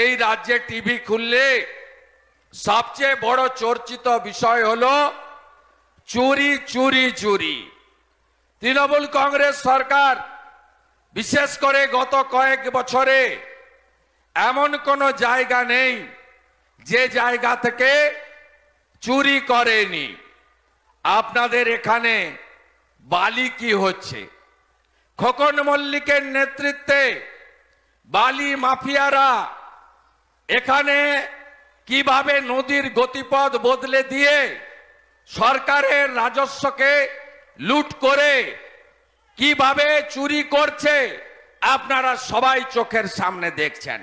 এই রাজ্যে টিভি খুললে সবচেয়ে বড় চর্চিত বিষয় হল চুরি চুরি চুরি। তৃণমূল কংগ্রেস সরকার, বিশেষ করে গত কয়েক বছরে এমন কোনো জায়গা নেই যে জায়গা থেকে চুরি করেনি। আপনাদের এখানে বালি কি হচ্ছে? খোকন মল্লিকের নেতৃত্বে বালি মাফিয়ারা এখানে কীভাবে নদীর গতিপথ বদলে দিয়ে সরকারের রাজস্বকে লুট করে কীভাবে চুরি করছে, আপনারা সবাই চোখের সামনে দেখছেন।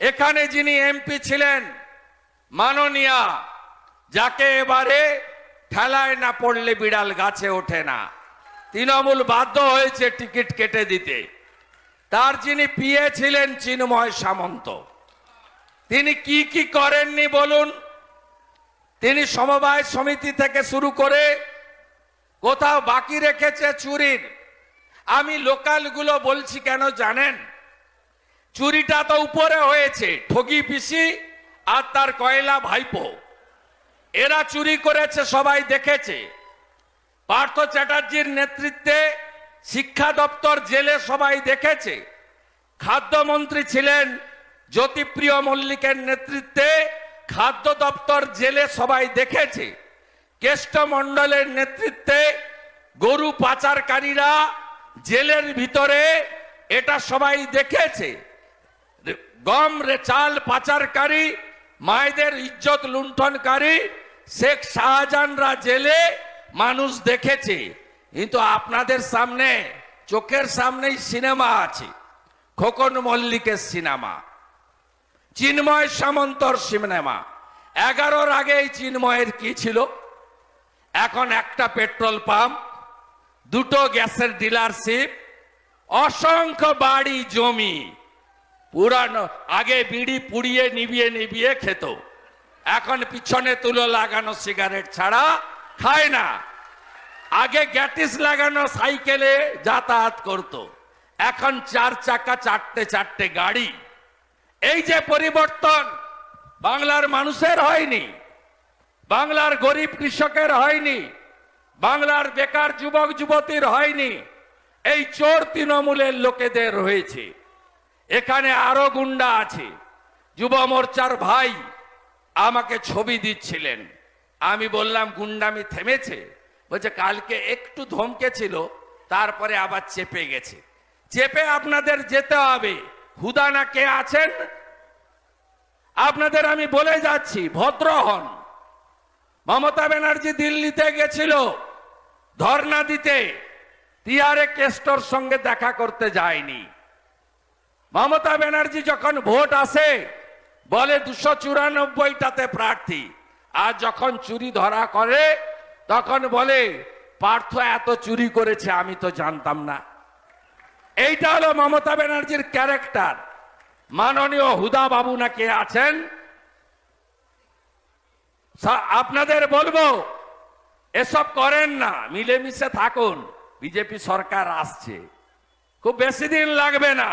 এখানে যিনি এমপি ছিলেন, মাননীয়া, যাকে এবারে ঠেলায় না পড়লে বিড়াল গাছে ওঠে না। তৃণমূল বাধ্য হয়েছে টিকিট কেটে দিতে। তার যিনি পিয়ে ছিলেন, চিন্ময় সামন্ত। তিনি কি কি করেননি বলুন? তিনি সমবায় সমিতি থেকে শুরু করে কোথাও বাকি রেখেছে চুরির। আমি লোকালগুলো বলছি কেন জানেন? চুরিটা তো উপরে হয়েছে, ঠগি পিসি আর তার কয়লা ভাইপো। এরা চুরি করেছে, সবাই দেখেছে। পার্থ চ্যাটার্জির নেতৃত্বে শিক্ষা দপ্তর জেলে সবাই দেখেছে। খাদ্যমন্ত্রী ছিলেন জ্যোতিপ্রিয় মল্লিকের নেতৃত্বে খাদ্য দপ্তর জেলে সবাই দেখেছে। কেষ্ট মণ্ডলের নেতৃত্বে গরু পাচারকারীরা জেলের ভিতরে এটা সবাই দেখেছে। গম রে চাল পাচারকারী, মায়েদের ইজ্জত লুণ্ঠনকারী শেখ শাহজাহানরা জেলে মানুষ দেখেছে। কিন্তু আপনাদের সামনে, চোখের সামনেই সিনেমা আছে, খোকন মল্লিকের সিনেমা। চিন্ময় সামন্তর সিনেমা। এগারোর আগে এই চিন্ময়ের কি ছিল? এখন একটা পেট্রোল পাম্প, দুটো গ্যাসের ডিলারশিপ, অসংখ্য বাড়ি, জমি। পুরানো, আগে বিড়ি পুড়িয়ে নিবিয়ে নিবিয়ে খেত। এখন পিছনে তুলো লাগানো সিগারেট ছাড়া খায় না। আগে গ্যাটিস লাগানো সাইকেলে যাতায়াত করত। এখন চার চাকা, চারটে চারটে গাড়ি। এই যে পরিবর্তন বাংলার মানুষের হয়নি, বাংলার গরিব কৃষকের হয়নি, বাংলার বেকার যুবক যুবতীর হয়নি, এই চোর তৃণমূলের লোকেদের হয়েছে। এখানে আরও গুন্ডা আছে। যুব মোর্চার ভাই আমাকে ছবি দিচ্ছিলেন। আমি বললাম, গুন্ডামি থেমেছে? বলছে, কালকে একটু ধমকে ছিল, তারপরে আবার চেপে গেছে। চেপে আপনাদের যেতে হবে। হুদানা কে আছেন? আপনাদের আমি বলে যাচ্ছি, ভদ্র হন। মমতা ব্যানার্জি দিল্লিতে গেছিল, ধর্ণা দিতে। টিআরএ কেস্টর সঙ্গে দেখা করতে যায়নি। মমতা ব্যানার্জি যখন ভোট আসে, বলে দুশো চুরানব্বইটাতে প্রার্থী। আর যখন চুরি ধরা করে, তখন বলে, পার্থ এত চুরি করেছে, আমি তো জানতাম না। এইটা হলো মমতা ব্যানার্জির ক্যারেক্টার। মাননীয় হুদা বাবু না কে আছেন আপনাদের বলব, এসব করেন না, মিলেমিশে থাকুন, বিজেপি সরকার আসছে। খুব বেশি দিন লাগবে না।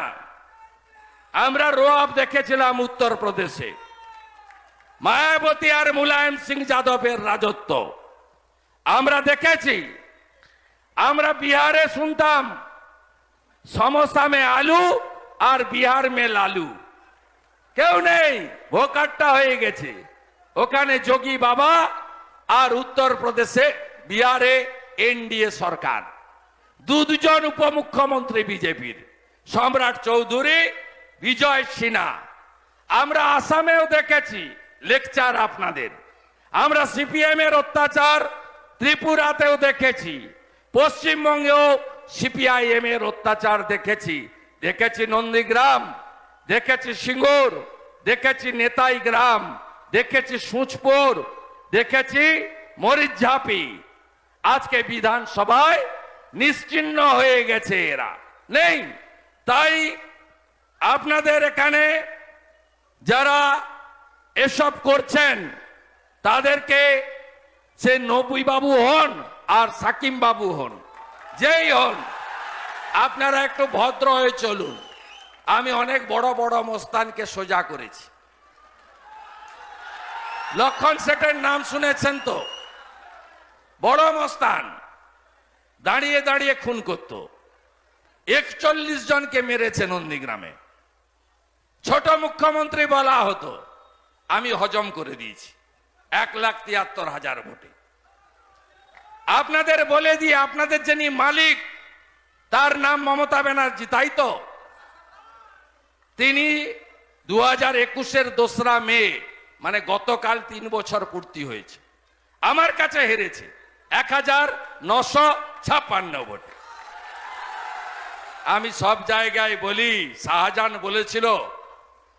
আমরা রোয়াব দেখেছিলাম উত্তরপ্রদেশে। মায়াবতী আর মুলায়ম সিং যাদবের রাজত্ব। আমরা দেখেছি, আমরা বিহারে শুনতাম সমোসা মে আলু আর বিহার মে লালু। কেউ নেই, ভোকারটা হয়ে গেছে। ওখানে যোগী বাবা আর উত্তরপ্রদেশে বিহারে এনডিএ সরকার। দুজন উপমুখ্যমন্ত্রী বিজেপির, সম্রাট চৌধুরী, বিজয় সিনহা। আমরা আসামেও দেখেছি লেকচার আপনাদের। আমরা সিপিএম এর অত্যাচার ত্রিপুরাতেও দেখেছি। পশ্চিমবঙ্গেও সিপিআইএম এর অত্যাচার দেখেছি। দেখেছি নন্দীগ্রাম, দেখেছি সিঙ্গুর, দেখেছি নেতাই গ্রাম, দেখেছি সুচপুর, দেখেছি মরিচঝাপি। আজকে বিধানসভায় নিশ্চিহ্ন হয়ে গেছে এরা। নেই। তাই আপনাদের এখানে যারা এসব করছেন, তাদেরকে সে নবী বাবু হন আর সাকিম বাবু হন। যেই হন। আপনারা একটু ভদ্র হয়ে চলুন। আমি অনেক বড় বড় মস্তানকে সোজা করেছি। লক্ষণ শেঠের নাম শুনেছেন তো? বড় মস্তান, দাঁড়িয়ে দাঁড়িয়ে খুন করত। একচল্লিশ জনকে মেরেছে নন্দীগ্রামে। ছোট মুখ্যমন্ত্রী বলা হতো, আমি হজম করে দিয়েছি। এক লাখ তিয়াত্তর হাজার ভোটে। আপনাদের বলে দিয়ে আপনাদের যিনি মালিক, তার নাম মমতা ব্যানার্জি, তাই তো? তিনি দু হাজার একুশের দোসরা মে মানে গতকাল তিন বছর পূর্তি হয়েছে। আমার কাছে হেরেছে এক হাজার নশো ছাপ্পান্ন ভোটে। আমি সব জায়গায় বলি, শাহজাহান বলেছিল,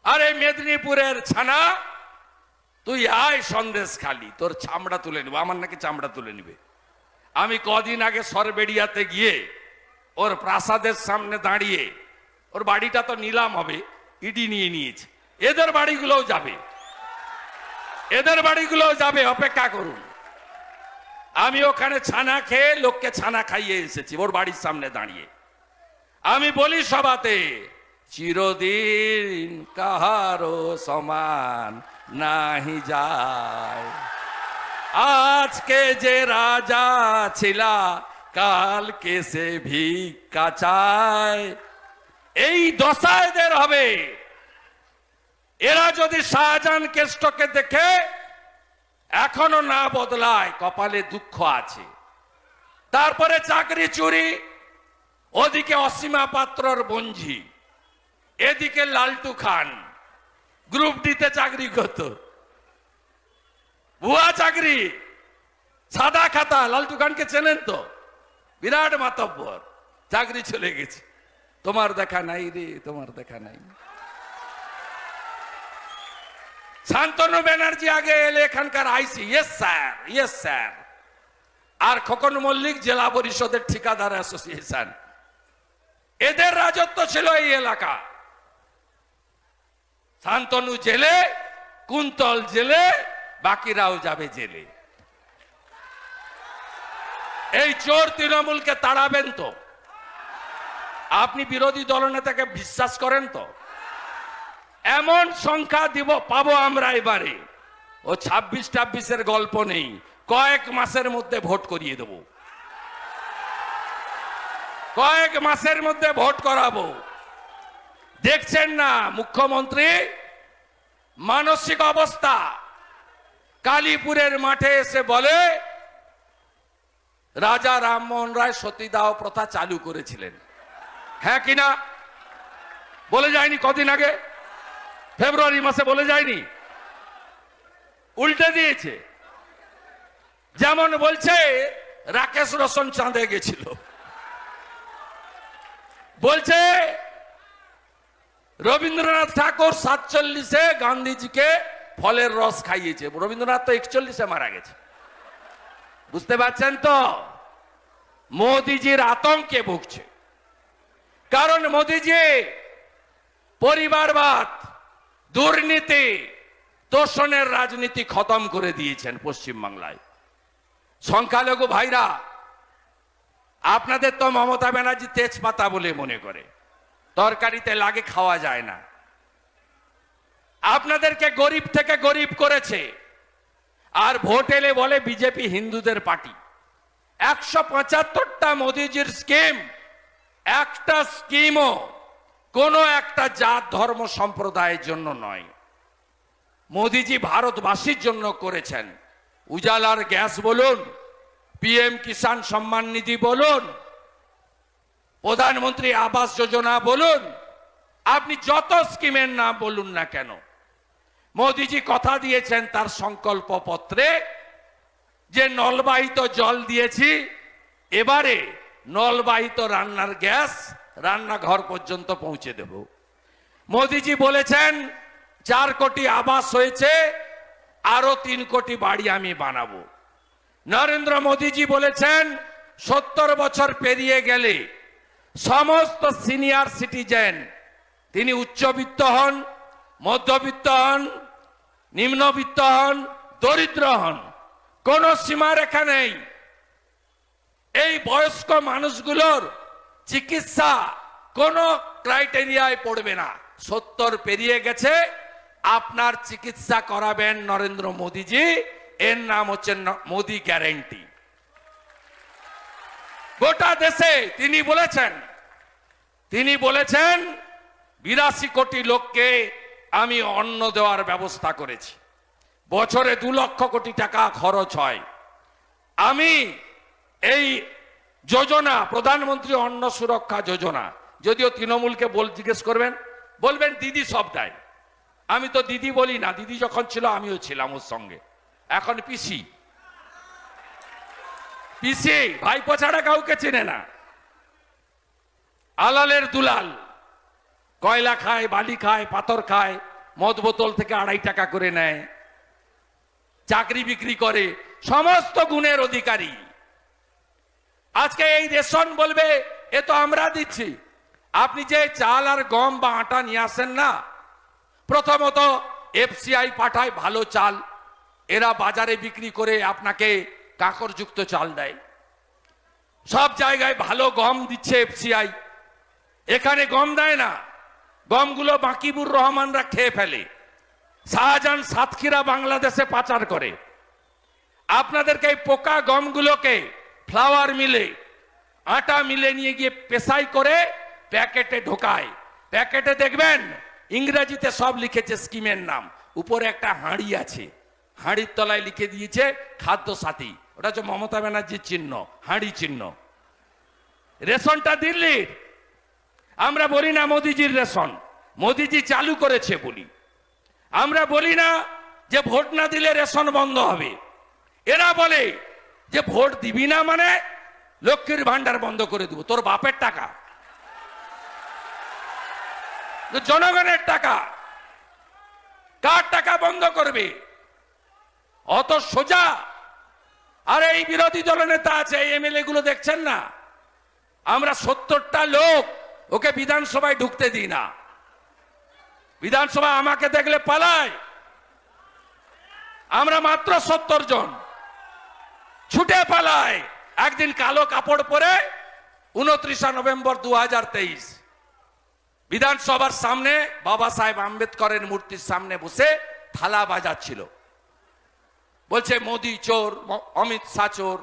আরে মেদিনীপুরের ছানা, তুই আয় সন্দেশ খালি, তোর চামড়া তুলে নিবে, আমার নাকি চামড়া তুলে নিবে। আমি কদিন আগে সরবেড়িয়াতে গিয়ে ওর প্রাসাদের সামনে দাঁড়িয়ে ওর বাড়িটা তো নিলাম হবে, ইডি নিয়ে নিয়েছে। এদের বাড়িগুলোও যাবে। এদের বাড়িগুলোও যাবে, অপেক্ষা করুন। আমি ওখানে ছানা খেয়ে লোককে ছানা খাইয়ে এসেছি, ওর বাড়ির সামনে দাঁড়িয়ে। আমি বলি সবাতে চিরদিন কাহারো সমান নাহি যায়। আজকে যে রাজা ছিলা, কালকে সে ভিক্ষা চায়। এই দশায়দের হবে। এরা যদি শাহজাহান কেষ্টকে দেখে, এখনও না বদলায়, কপালে দুঃখ আছে। তারপরে চাকরি চুরি, ওদিকে অসীমা পাত্রর বঞ্জি, এদিকে লালটু খান, গ্রুপ ডিতে চাকরি করত। ভুয়া চাকরি। সাদা খাতা, লালটু খানকে চেনেন তো? বিরাট মাতব্বর। চাকরি চলে গেছে। তোমার দেখা নাই রে, তোমার দেখা নাই। শান্তনু ব্যানার্জি আগে এলে এখানকার IC. Yes sir yes sir আর খোকন মল্লিক জেলা পরিষদের ঠিকাদার অ্যাসোসিয়েশন। এদের রাজত্ব ছিল এই এলাকা। শান্তনু জেলে, কুন্তল জেলে বাকিরাও যাবে জেলে। এই চোর তৃণমূলকে তাড়াবেন তো। আপনি বিরোধী দলনেতাকে বিশ্বাস করেন তো। এমন সংখ্যা দিব, পাবো আমরা এবারে। ও ছাব্বিশ টাব্বিশের গল্প নেই, কয়েক মাসের মধ্যে ভোট করিয়ে দেব। কয়েক মাসের মধ্যে ভোট করাবো। দেখছেন না মুখ্যমন্ত্রী? মানসিক অবস্থা। কালীপুরের মাঠে এসে বলে, রাজা রামমোহন রায় সতীদাহ প্রথা চালু করেছিলেন। হ্যাঁ কিনা বলে যায়নি কদিন আগে? ফেব্রুয়ারি মাসে বলে যায়নি? উল্টে দিয়েছে। যেমন বলছে, রাকেশ রোশন চাঁদে গেছিল। বলছে, রবীন্দ্রনাথ ঠাকুর সাতচল্লিশে গান্ধীজিকে ফলের রস খাইয়েছে। রবীন্দ্রনাথ তো একচল্লিশে মারা গেছে। বুঝতে পারছেন তো? মোদিজির আতঙ্কে ভুগছে। কারণ মোদিজি পরিবারবাদ, দুর্নীতি, তোষণের রাজনীতি খতম করে দিয়েছেন পশ্চিমবাংলায়। সংখ্যালঘু ভাইরা, আপনাদের তো মমতা ব্যানার্জি তেজপাতা বলে মনে করে। তরকারিতে লাগে খাওয়া যায় না। আপনাদেরকে গরিব থেকে গরিব করেছে। আর ভোট এলে বলে বিজেপি হিন্দুদের পার্টি। একশো পঁচাত্তরটা মোদিজির স্কিম, একটা স্কিমও কোনো একটা জাত ধর্ম সম্প্রদায়ের জন্য নয়। মোদিজি ভারতবাসীর জন্য করেছেন। উজালার গ্যাস বলুন, পিএম কিষাণ সম্মান নিধি বলুন, প্রধানমন্ত্রী আবাস যোজনা বলুন, আপনি যত স্কিমের নাম বলুন না কেন মোদিজি কথা দিয়েছেন তার সংকল্প পত্রে যে নলবাহিত জল দিয়েছি, এবারে নলবাহিত রান্নার গ্যাস রান্নাঘর পর্যন্ত পৌঁছে দেব। মোদিজি বলেছেন, চার কোটি আবাস হয়েছে আরও তিন কোটি বাড়ি আমি বানাবো। নরেন্দ্র মোদিজি বলেছেন, সত্তর বছর পেরিয়ে গেলে সমস্ত সিনিয়র সিটিজেন, তিনি উচ্চবিত্ত হন, মধ্যবিত্ত হন নিম্নবিত্ত হন দরিদ্র হন কোন সীমারেখা নেই। এই বয়স্ক মানুষগুলোর চিকিৎসা কোনো ক্রাইটেরিয়ায় পড়বে না। সত্তর পেরিয়ে গেছে, আপনার চিকিৎসা করাবেন নরেন্দ্র মোদীজি, এর নাম হচ্ছে মোদি গ্যারেন্টি। গোটা দেশে তিনি বলেছেন তিনি বলেছেন, বিরাশি কোটি লোককে আমি অন্ন দেওয়ার ব্যবস্থা করেছি। বছরে দু লক্ষ কোটি টাকা খরচ হয়। আমি এই যোজনা, প্রধানমন্ত্রী অন্ন সুরক্ষা যোজনা, যদিও তৃণমূলকে বল জিজ্ঞেস করবেন, বলবেন দিদি সব দেয়। আমি তো দিদি বলি না, দিদি যখন ছিল আমিও ছিলাম ওর সঙ্গে। এখন পিসি। পিসি, ভাইপো ছাড়া কাউকে চেনে না। আলালের দুলাল। কয়লা খায়, বালি খায়, পাথর খায়, মদ বোতল থেকে আড়াই টাকা করে নেয়, চাকরি বিক্রি করে, সমস্ত গুণের অধিকারী। আজকে এই রেশন বলবে, এ তো আমরা দিচ্ছি। আপনি যে চাল আর গম বা আটা নিয়ে আসেন না, প্রথমত এফসিআই পাঠায় ভালো চাল। এরা বাজারে বিক্রি করে আপনাকে কাকরযুক্ত চাল দেয়। সব জায়গায় ভালো গম দিচ্ছে এফসিআই। এখানে গম দেয় না। গমগুলো বাকিবুর রহমানরা খেয়ে ফেলে। শাহজাহান সাতক্ষীরা বাংলাদেশে পাচার করে। আপনাদেরকে এই পোকা গমগুলোকে ফ্লাওয়ার মিলে, আটা মিলে নিয়ে গিয়ে পেশাই করে প্যাকেটে ঢোকায়। প্যাকেটে দেখবেন, ইংরেজিতে সব লিখেছে স্কিমের নাম। উপরে একটা হাঁড়ি আছে। হাঁড়ির তলায় লিখে দিয়েছে খাদ্য সাথী ওটা হচ্ছে মমতা ব্যানার্জির চিহ্ন, হাঁড়ি চিহ্ন। রেশনটা দিল্লির। আমরা বলি না মোদিজির রেশন, মোদিজি চালু করেছে বলি। আমরা বলি না যে ভোট না দিলে রেশন বন্ধ হবে। এরা বলে যে ভোট দিবি না মানে লক্ষ্মীর ভান্ডার বন্ধ করে দিব, তোর বাপের টাকা। জনগণের টাকা, কার টাকা বন্ধ করবে? অত সোজা? আর এই বিরোধী দলনেতা আছে, এই এমএলএ গুলো দেখছেন না? আমরা সত্তরটা লোক ওকে বিধানসভায় ঢুকতে দিই না। বিধানসভা আমাকে দেখলে পালায় আমরা মাত্র সত্তর জন। ছুটে পালায় একদিন কালো কাপড় পরে উনত্রিশা নভেম্বর দু হাজার তেইশ। বিধানসভার সামনে বাবা সাহেব আম্বেদকরের মূর্তির সামনে বসে থালা বাজাচ্ছিল। বলছে, মোদি চোর, অমিত শাহ চোর,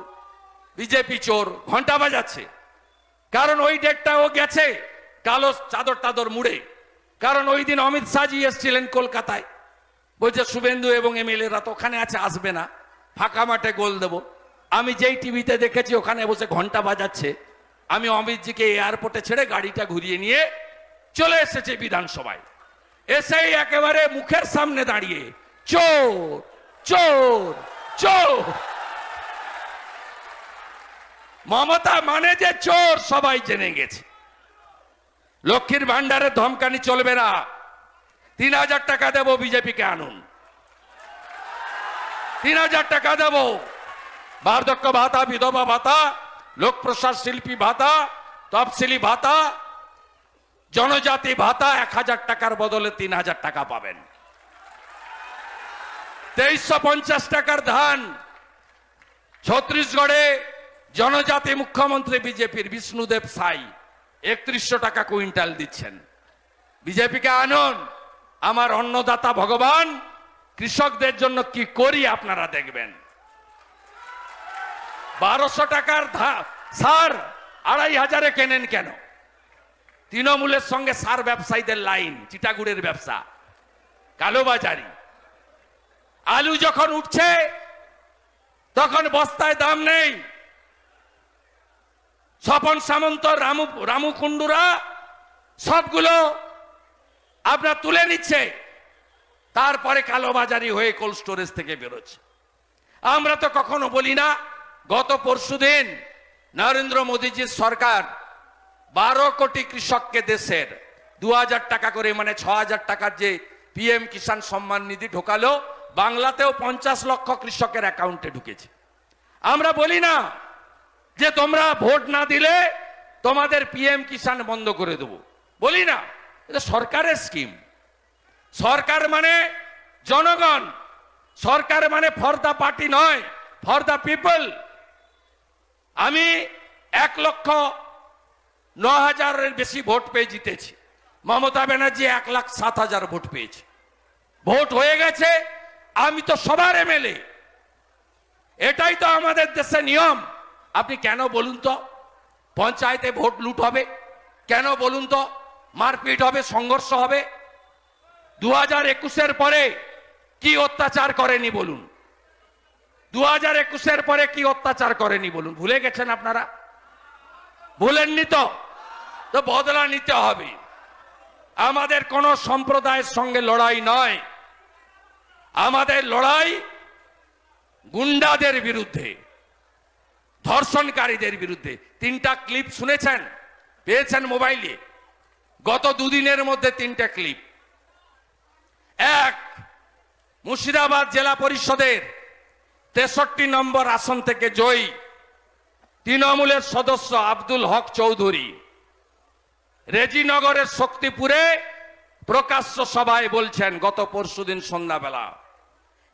বিজেপি চোর ঘণ্টা বাজাচ্ছে। কারণ ওই ডেটটা ও গেছে। কালো চাদর টাদর মুড়ে। কারণ ওই দিন অমিত শাহজি এসছিলেন কলকাতায়। বলছে, শুভেন্দু এবং এমএলএরা তো ওখানে আছে, আসবে না। ফাঁকা মাঠে গোল দেব। আমি যেই টিভিতে দেখেছি, ওখানে বসে ঘণ্টা বাজাচ্ছে। আমি অমিতজিকে এয়ারপোর্টে ছেড়ে গাড়িটা ঘুরিয়ে নিয়ে চলে এসেছে বিধানসভায়। এসেই একেবারে মুখের সামনে দাঁড়িয়ে, চোর চোর চোর! মমতা মানে যে চোর, সবাই জেনে গেছে। লক্ষ্মীর ভান্ডারে ধমকানি চলবে না। তিন হাজার টাকা দেবো বিজেপিকে আনুন। তিন হাজার টাকা দেব। বার্ধক্য ভাতা, বিধবা ভাতা লোক প্রসার শিল্পী ভাতা, তফসিলি ভাতা, জনজাতি ভাতা এক হাজার টাকার বদলে তিন হাজার টাকা পাবেন। তেইশশো পঞ্চাশ টাকার ধান, ছত্রিশগড়ে জনজাতি মুখ্যমন্ত্রী বিজেপির বিষ্ণুদেব সাই। একত্রিশশো টাকা কুইন্টাল দিচ্ছেন। বিজেপিকে আনুন। আমার অন্নদাতা ভগবান, কৃষকদের জন্য কি করি আপনারা দেখবেন? বারোশো টাকার সার আড়াই হাজারে কেনেন কেন? তৃণমূলের সঙ্গে সার ব্যবসায়ীদের লাইন, চিটাগুড়ের ব্যবসা, কালোবাজারি। আলু যখন উঠছে, তখন বস্তায় দাম নেই। স্বপন সামন্ত, রামু রামু কুণ্ডুরা, সবগুলো আপনার তুলে নিচ্ছে। তারপরে কালোবাজারি হয়ে কোল্ড স্টোরেজ থেকে বেরোচ্ছে। আমরা তো কখনো বলি না, গত পরশুদিন নরেন্দ্র মোদীজির সরকার বারো কোটি কৃষককে দেশের দু হাজার টাকা করে মানে ছ হাজার টাকার যে পিএম কিষাণ সম্মান নিধি ঢোকালো, বাংলাতেও পঞ্চাশ লক্ষ কৃষকের অ্যাকাউন্টে ঢুকেছে। আমরা বলি না যে তোমরা ভোট না দিলে তোমাদের পিএম কিষাণ বন্ধ করে দেবো। বলি না, এটা সরকারের স্কিম সরকার মানে জনগণ, সরকার মানে ফর দা পার্টি নয় ফর দা পিপল আমি এক লক্ষ ন হাজারের বেশি ভোট পেয়ে জিতেছি। মমতা ব্যানার্জি এক লাখ সাত হাজার ভোট পেয়েছে। ভোট হয়ে গেছে, আমি তো সবার এমএলএ। এটাই তো আমাদের দেশে নিয়ম। আপনি কেন বলুন তো? পঞ্চায়েতে ভোট লুট হবে। কেন বলুন তো? মারপিট হবে, সংঘর্ষ হবে। দু হাজার একুশের পরে কি অত্যাচার করেনি বলুন? দু হাজার একুশের পরে কি অত্যাচার করেনি বলুন? ভুলে গেছেন আপনারা? ভুলেননি তো? তো বদলা নিতে হবে। আমাদের কোন সম্প্রদায়ের সঙ্গে লড়াই নয়। আমাদের লড়াই গুন্ডাদের বিরুদ্ধে। ধর্ষণকারীদের বিরুদ্ধে। তিনটা ক্লিপ শুনেছেন? পেয়েছেন মোবাইলে? গত দুদিনের মধ্যে তিনটা ক্লিপ এক, মুর্শিদাবাদ জেলা পরিষদের তেষট্টি নম্বর আসন থেকে জয়ী তৃণমূলের সদস্য আব্দুল হক চৌধুরী। রেজিনগরের শক্তিপুরে প্রকাশ্য সভায় বলছেন, গত পরশুদিন সন্ধ্যাবেলা,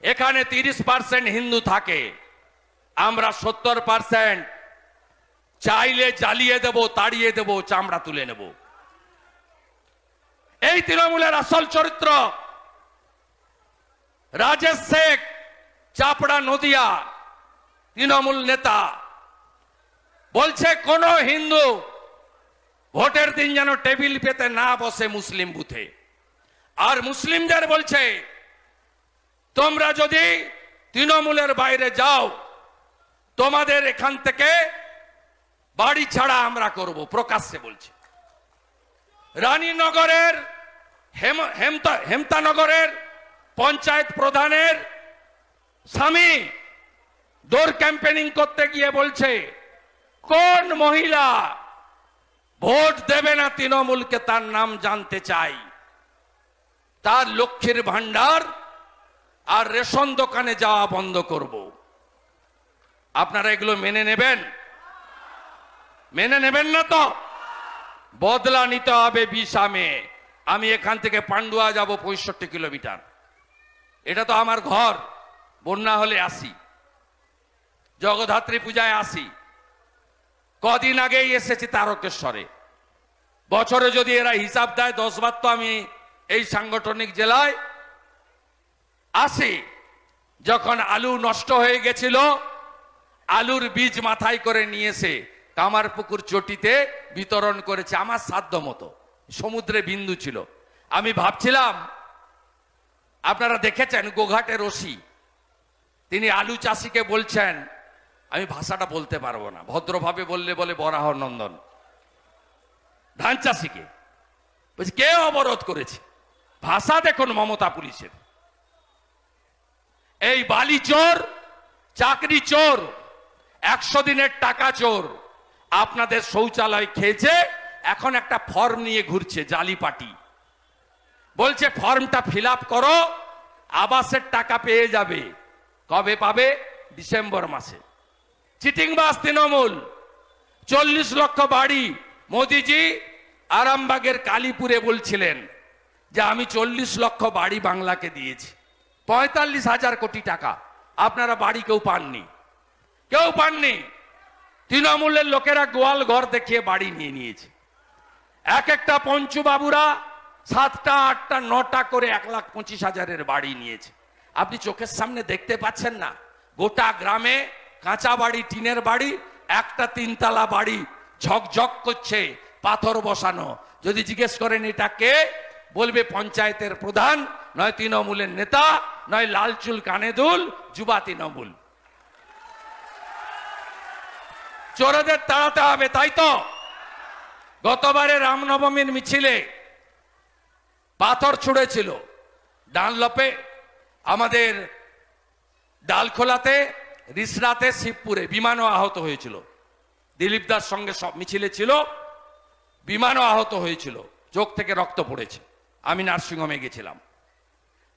এখানে তিরিশ পার্সেন্ট হিন্দু থাকে। আমরা সত্তর পার্সেন্ট চাইলে জ্বালিয়ে দেব, তাড়িয়ে দেব, চামড়া তুলে নেব। এই তৃণমূলের আসল চরিত্র রাজেশ শেখ, চাপড়া নদিয়া, তৃণমূল নেতা। বলছে, কোন হিন্দু ভোটের দিন যেন টেবিল পেতে না বসে মুসলিম বুথে। আর মুসলিমদের বলছে, তোমরা যদি তৃণমূলের বাইরে যাও তোমাদের এখান থেকে বাড়ি ছাড়া আমরা করব, প্রকাশ্যে বলছে। রানীনগরের, হেম- হেমতা, হেমতানগরের পঞ্চায়েত প্রধানের স্বামী দৌড় ক্যাম্পেনিং করতে গিয়ে বলছে, কোন মহিলা ভোট দেবে না তৃণমূলকে তার নাম জানতে চাই? তার লক্ষ্মীর ভান্ডার আর রেশন দোকানে যাওয়া বন্ধ করব। আপনারা এগুলো মেনে নেবেন? মেনে নেবেন না তো? বদলা নিতে হবে বিশামে আমি এখান থেকে পান্ডুয়া যাব পঁয়ষট্টি কিলোমিটার। এটা তো আমার ঘর, বন্যা হলে আসি। জগদ্ধাত্রী পূজায় আসি। কদিন আগেই এসেছি তারকেশ্বরে। বছরে যদি এরা হিসাব দেয়, দশ বার তো আমি এই সাংগঠনিক জেলায় আসি। যখন আলু নষ্ট হয়ে গেছিল আলুর বীজ মাথায় করে নিয়ে এসে কামারপুকুর চটিতে বিতরণ করেছে, আমার সাধ্য মতো। সমুদ্রে বিন্দু ছিল। আমি ভাবছিলাম, আপনারা দেখেছেন গোঘাটের রশি তিনি আলু চাষিকে বলছেন, আমি ভাষাটা বলতে পারব না, ভদ্রভাবে বললে বলে বরাহ নন্দন। ধান চাষিকে, বলছি, কে অবরোধ করেছে? ভাষা দেখুন মমতা পুলিশের। এই বালি চোর, চাকরি চোর একশো দিনের টাকা চোর। আপনাদের শৌচালয় খেয়েছে, এখন একটা ফর্ম নিয়ে ঘুরছে, জালি পাটি। বলছে, ফর্মটা ফিল করো, আবাসের টাকা পেয়ে যাবে। কবে পাবে? ডিসেম্বর মাসে। চিটিংবাস তৃণমূল, চল্লিশ লক্ষ বাড়ি। মোদিজি আরামবাগের কালীপুরে বলছিলেন যে, আমি চল্লিশ লক্ষ বাড়ি বাংলাকে দিয়েছি। পঁয়তাল্লিশ হাজার কোটি টাকা। আপনারা বাড়ি কেউ পাননি। কেউ পাননি। তৃণমূলের লোকেরা গোয়াল ঘর দেখিয়ে বাড়ি নিয়ে নিয়েছে। এক একটা পঞ্চু বাবুরা সাতটা, আটটা, নটা করে এক লাখ পঁচিশ হাজারের বাড়ি নিয়েছে। আপনি চোখের সামনে দেখতে পাচ্ছেন না, গোটা গ্রামে কাঁচা বাড়ি, টিনের বাড়ি, একটা তিনতলা বাড়ি ঝকঝক করছে, পাথর বসানো। যদি জিজ্ঞেস করেন এটা কে, বলবে পঞ্চায়েতের প্রধান, নয় তৃণমূলের নেতা, নয় লাল চুল, কানে দুল, যুবা তৃণমূল। চোরদের তাড়াতে হবে, তাই তো? গতবারে রামনবমীর মিছিলে পাথর ছুঁড়েছিল ডানলপে আমাদের ডালখোলাতে, রিসরাতে, শিবপুরে বিমানও আহত হয়েছিল। দিলীপ দাস সঙ্গে সব মিছিলে ছিল, বিমানও আহত হয়েছিল, চোখ থেকে রক্ত পড়েছে। আমি নার্সিংহোমে গেছিলাম।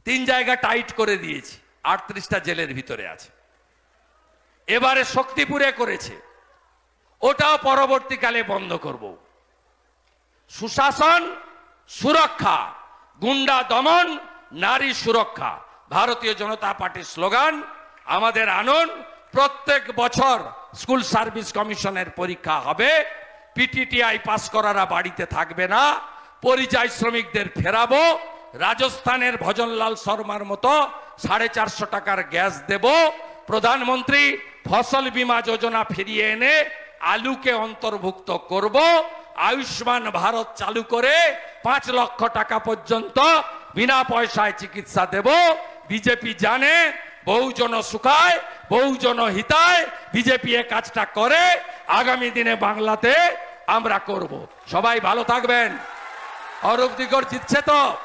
তিন জায়গা টাইট করে দিয়েছি, আটত্রিশটা জেলের ভিতরে আছে। এবারে শক্তিপুরে করেছে। ওটাও পরবর্তীকালে বন্ধ করব। সুশাসন, সুরক্ষা, গুন্ডা দমন, নারী সুরক্ষা। ভারতীয় জনতা পার্টির স্লোগান, আমাদের আনন্দ প্রত্যেক বছর স্কুল সার্ভিস কমিশনের পরীক্ষা হবে। পিটিটিআই পাস করারা বাড়িতে থাকবে না। পরিযায়ী শ্রমিকদের ফেরাবো। রাজস্থানের ভজনলাল শর্মার মতো সাড়ে চারশো টাকার গ্যাস দেব। প্রধানমন্ত্রী ফসল বীমা যোজনা ফিরিয়ে এনে আলুকে অন্তর্ভুক্ত করব, আয়ুষ্মান ভারত চালু করে পাঁচ লক্ষ টাকা পর্যন্ত বিনা পয়সায় চিকিৎসা দেব। বিজেপি জানে, বহুজন সুখায়, বহুজন হিতায় বিজেপি এ কাজটা করে, আগামী দিনে বাংলাতে আমরা করব। সবাই ভালো থাকবেন। অরূপ জিতছে তো?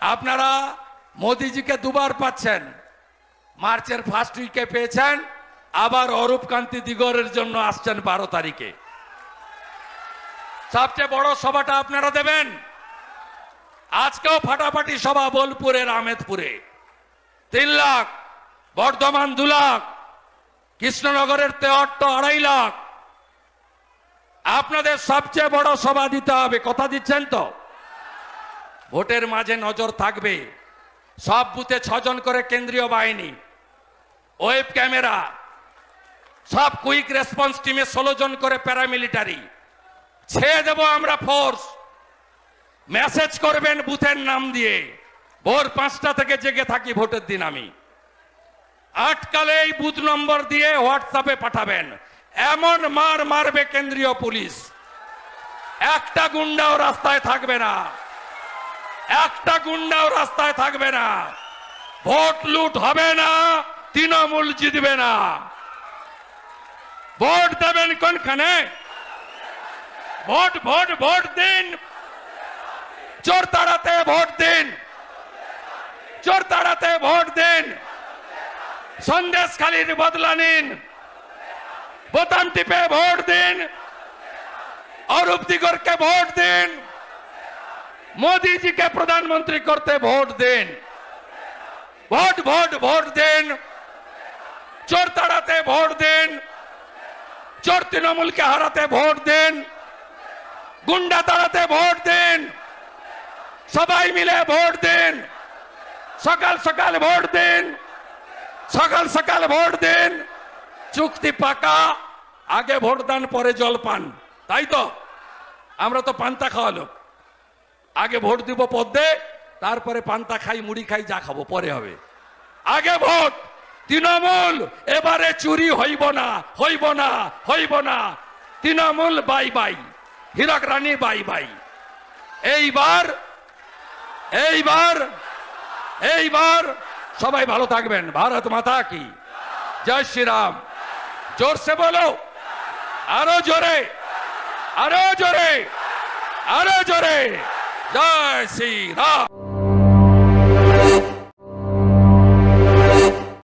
আপনারা মোদিজিকে দুবার পাচ্ছেন। মার্চের ফার্স্ট উইকে পেয়েছেন। আবার অরূপ কান্তি দিগরের জন্য আসছেন বারো তারিখে। সবচেয়ে বড় সভাটা আপনারা দেবেন? আজকেও ফাটাফাটি সভা বোলপুরের আমেদপুরে। তিন লাখ, বর্ধমান দু লাখ, কৃষ্ণনগরের তেহট্ট আড়াই লাখ। আপনাদের সবচেয়ে বড় সভা দিতে হবে, কথা দিচ্ছেন তো? ভোটের মাঝে নজর থাকবে। সব বুথে ছজন করে কেন্দ্রীয় বাহিনী, ওয়েব ক্যামেরা সব কুইক রেসপন্স টিমে ষোলো জন করে প্যারামিলিটারি। ছেড়ে দেব আমরা ফোর্স। মেসেজ করবেন বুথের নাম দিয়ে। ভোর পাঁচটা থেকে জেগে থাকি ভোটের দিন আমি। আটকালে এই বুথ নম্বর দিয়ে হোয়াটসঅ্যাপে পাঠাবেন। এমন মার মারবে কেন্দ্রীয় পুলিশ। একটা গুন্ডাও রাস্তায় থাকবে না। একটা গুন্ডাও রাস্তায় থাকবে না। ভোট লুট হবে না, তৃণমূল জিতবে না। ভোট দেবেন কোনখানে ভোট ভোট ভোট দিন চোর তাড়াতে ভোট দিন চোর তাড়াতে ভোট দিন সন্দেশ খালির বদলা নিন বোতাম টিপে ভোট দিন অরূপ দিগরকে ভোট দিন মোদীজিকে প্রধানমন্ত্রী করতে ভোট দিন ভোট ভোট ভোট দিন চোর তাড়াতে ভোট দিন চোর তৃণমূলকে হারাতে ভোট দেন, গুন্ডা তাড়াতে ভোট দেন, সবাই মিলে ভোট দেন, সকাল সকাল ভোট দেন, সকাল সকাল ভোট দেন, চুক্তি পাকা, আগে ভোট দান পরে জল পান, তাই তো? আমরা তো পান্তা খাওয়া লোক। আগে ভোট দিব পদ্মে, তারপরে পান্তা খাই, মুড়ি খাই, যা খাব, পরে হবে। আগে ভোট! তৃণমূল, এবারে চুরি হইব না হইব না হইব না। Trinamool, bye bye. Hirak Rani bye bye. এইবার এইবার এইবার সবাই ভালো থাকবেন। ভারত মাতা কি। জয় শ্রীরাম। জোরসে বলো। আরও জোরে। আরও জোরে। আরও জোরে। জয় শ্রীরাম।